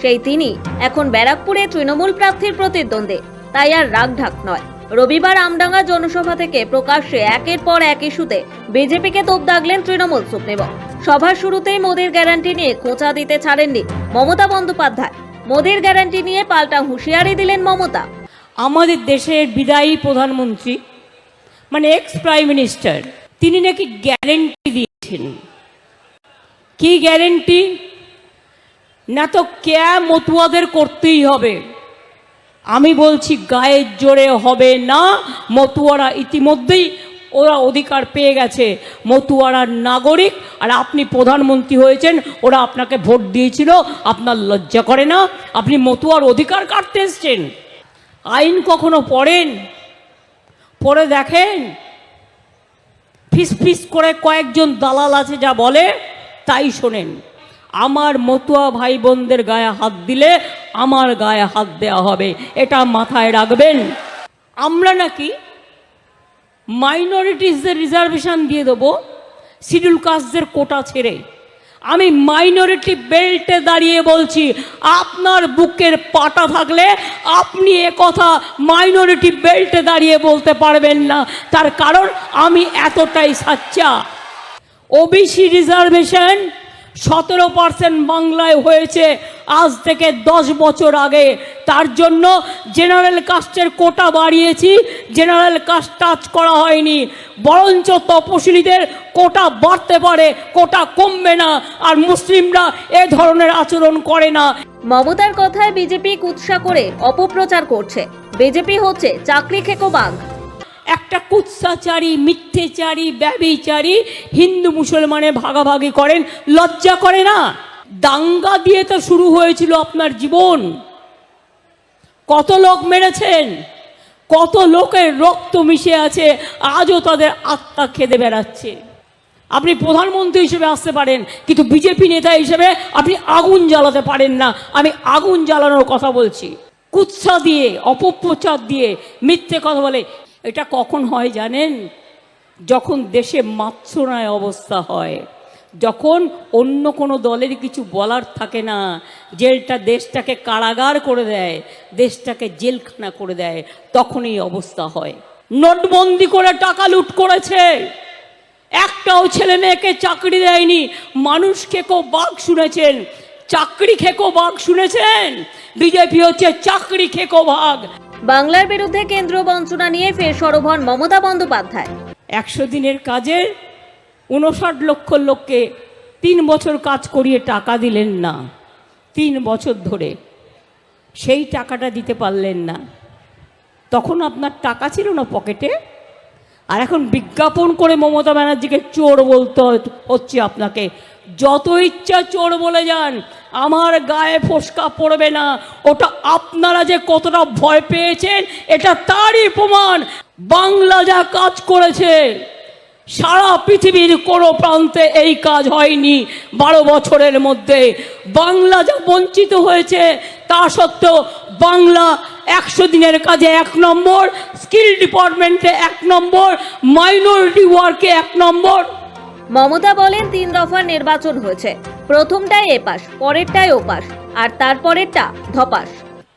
সেই তিনি এখন ব্যারাকপুরে তৃণমূল প্রার্থীর প্রতিদ্বন্দ্বে। তাই আর রাগঢাক নয়। রবিবার আমডাঙ্গা জনসভা থেকে প্রকাশ্যে একের পর এক ইস্যুতে বিজেপিকে তোপ দাগলেন তৃণমূল সুপ্রিমো। সভার শুরুতেই মোদীর গ্যারান্টি নিয়ে খোঁচা দিতে ছাড়েননি মমতা বন্দ্যোপাধ্যায়। মোদীর গ্যারান্টি নিয়ে পাল্টা হুঁশিয়ারি দিলেন মমতা। আমাদের দেশের বিদায়ী প্রধানমন্ত্রী মানে এক্স প্রাইম মিনিস্টার তিনি নাকি গ্যারেন্টি দিয়েছেন। কি গ্যারেন্টি না তো ক্যা মতুয়াদের করতেই হবে। আমি বলছি, গায়ের জোরে হবে না। মতুয়ারা ইতিমধ্যেই ওরা অধিকার পেয়ে গেছে। মতুয়ারার নাগরিক, আর আপনি প্রধানমন্ত্রী হয়েছেন, ওরা আপনাকে ভোট দিয়েছিল, আপনার লজ্জা করে না? আপনি মতুয়ার অধিকার কাটতে এসছেন। আইন কখনো পড়েন? পড়ে দেখেন? ফিস ফিস করে কয়েকজন দালাল আছে যা বলে, তাই শোনেন। আমার মতুয়া ভাই বোনদের গায়ে হাত দিলে আমার গায়ে হাত দেওয়া হবে। এটা মাথায় রাখবেন। আমরা নাকি মাইনরিটিসদের রিজার্ভেশন দিয়ে দেবো শিডিউল কাস্টদের কোটা ছেড়ে। আমি মাইনরিটি বেল্টে দাঁড়িয়ে বলছি, আপনার বুকের পাটা থাকলে আপনি এ কথা মাইনরিটি বেল্টে দাঁড়িয়ে বলতে পারবেন না। তার কারণ আমি এতটাই সাচ্চা। ওবিসি রিজার্ভেশন সতেরো পার্সেন্ট বাংলায় হয়েছে আজ থেকে দশ বছর আগে। তার জন্য জেনারেল কাস্টের কোটা বাড়িয়েছি জেনারেল কাস্ট টাচ করা হয়নি। বরঞ্চ তপশিলীদের কোটা বাড়তে পারে, কোটা কমবে না, আর মুসলিমরা এ ধরনের আচরণ করে না। মমতার কথায় বিজেপি কুৎসা করে অপপ্রচার করছে। বিজেপি হচ্ছে চাকরি খেকো বাঘ। একটা কুৎসাচারী, মিথ্যেচারী ব্যবিচারী হিন্দু মুসলমানে ভাগাভাগি করেন, লজ্জা করে না? দাঙ্গা দিয়ে তো শুরু হয়েছিল আপনার জীবন। কত লোক মেরেছেন? কত লোকের রক্ত মিশে আছে, আজও তাদের আত্মা খেদে বেড়াচ্ছে। আপনি প্রধানমন্ত্রী হিসেবে আসতে পারেন, কিন্তু বিজেপি নেতা হিসেবে আপনি আগুন জ্বালাতে পারেন না। আমি আগুন জ্বালানোর কথা বলছি। কুৎসা দিয়ে, অপপ্রচার দিয়ে মিথ্যে কথা বলে এটা কখন হয় জানেন? যখন দেশে মাৎসরায় অবস্থা হয়। যখন অন্য কোনো দলের কিছু বলার থাকে না জেলটা দেশটাকে কারাগার করে দেয়, দেশটাকে জেলখানা করে দেয় তখন এই অবস্থা হয়। নোটবন্দি করে টাকা লুট করেছে। একটাও ছেলে মেয়েকে চাকরি দেয়নি। মানুষ খেকো বাঘ শুনেছেন। চাকরি খেকো বাঘ শুনেছেন। বিজেপি হচ্ছে চাকরি খেকো বাঘ। বাংলার বিরুদ্ধে কেন্দ্রীয় বঞ্চনা নিয়ে ফের সরব হন মমতা বন্দ্যোপাধ্যায়। একশো দিনের কাজের উনষাট লক্ষ লোককে তিন বছর কাজ করিয়ে টাকা দিলেন না। তিন বছর ধরে সেই টাকাটা দিতে পারলেন না। তখন আপনার টাকা ছিল না পকেটে? আর এখন বিজ্ঞাপন করে মমতা ব্যানার্জিকে চোর বলতে হচ্ছে আপনাকে। যত ইচ্ছা চোর বলে যান, আমার গায়ে ফোসকা পড়বে না। ওটা আপনারা যে কতটা ভয় পেয়েছেন, এটা তারই প্রমাণ। বাংলা যা কাজ করেছে, সারা পৃথিবীর কোনো প্রান্তে এই কাজ হয়নি বারো বছরের মধ্যে। বাংলা যা বঞ্চিত হয়েছে, তা সত্ত্বেও বাংলা একশো দিনের কাজে এক নম্বর স্কিল ডিপার্টমেন্টে এক নম্বর মাইনরিটি ওয়ার্কে এক নম্বর। মমতা বলেন তিন দফার নির্বাচন হয়েছে। প্রথমটায় এপাশ পরেরটায় ওপাশ আর তারপরেরটা ধপাস।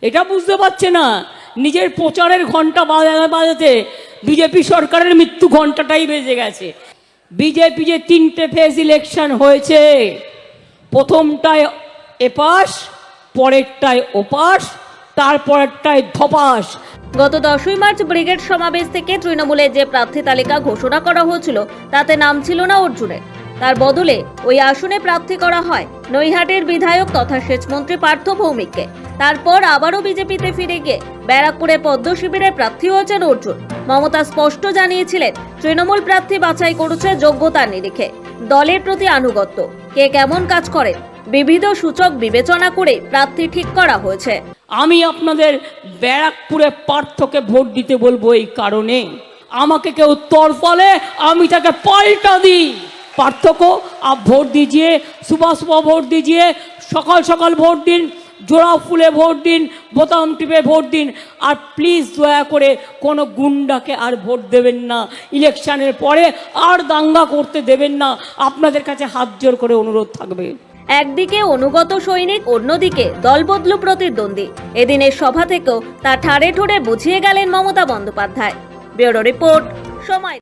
এটা বুঝতে পারছে না। নিজের প্রচারের ঘণ্টা বাজাতে বাজাতে বিজেপি সরকারের মৃত্যু ঘন্টাটাই বেজে গেছে। বিজেপি যে তিনটে ফেজ ইলেকশন হয়েছে প্রথমটায় এপাশ পরেরটায় ওপাশ তারপরেরটায় ধপাস। গত দশই মার্চ ব্রিগেড সমাবেশ থেকে তৃণমূলের যে প্রার্থী তালিকা ঘোষণা করা হয়েছিল, তাতে নাম ছিল না অর্জুনের। তার বদলে ওই আসনে প্রার্থী করা হয় নৈহাটের বিধায়ক তথা সেচমন্ত্রী পার্থ ভৌমিককে। তারপর আবারও বিজেপিতে ফিরে গিয়ে ব্যারাকপুরে পদ্ম শিবিরের প্রার্থী হয়েছেন অর্জুন। মমতা স্পষ্ট জানিয়েছিলেন, তৃণমূল প্রার্থী বাছাই করেছে যোগ্যতার নিরিখে। দলের প্রতি আনুগত্য। কে কেমন কাজ করেন বিবিধ সূচক বিবেচনা করে প্রার্থী ঠিক করা হয়েছে। আমি আপনাদের ব্যারাকপুরে পার্থকে ভোট দিতে বলব এই কারণে। আমাকে কেউ তরফলে আমি তাকে পাল্টা দিই। পার্থক্য आप ভোট দিজিয়ে সুবহ ভোট দিজিয়ে, সকাল সকাল ভোট দিন জোড়া ফুলে ভোট দিন, বোতাম টিপে ভোট দিন। আর প্লিজ দয়া করে কোনো গুন্ডাকে আর ভোট দেবেন না। ইলেকশনের পরে আর দাঙ্গা করতে দেবেন না। আপনাদের কাছে হাত জোর করে অনুরোধ থাকবে। একদিকে অনুগত সৈনিক, অন্যদিকে দলবদলু প্রতিদ্বন্দ্বী। এদিনের সভা থেকেও তা ঠাড়ে ঠোড়ে বুঝিয়ে গেলেন মমতা বন্দ্যোপাধ্যায়। ব্যুরো রিপোর্ট, সময়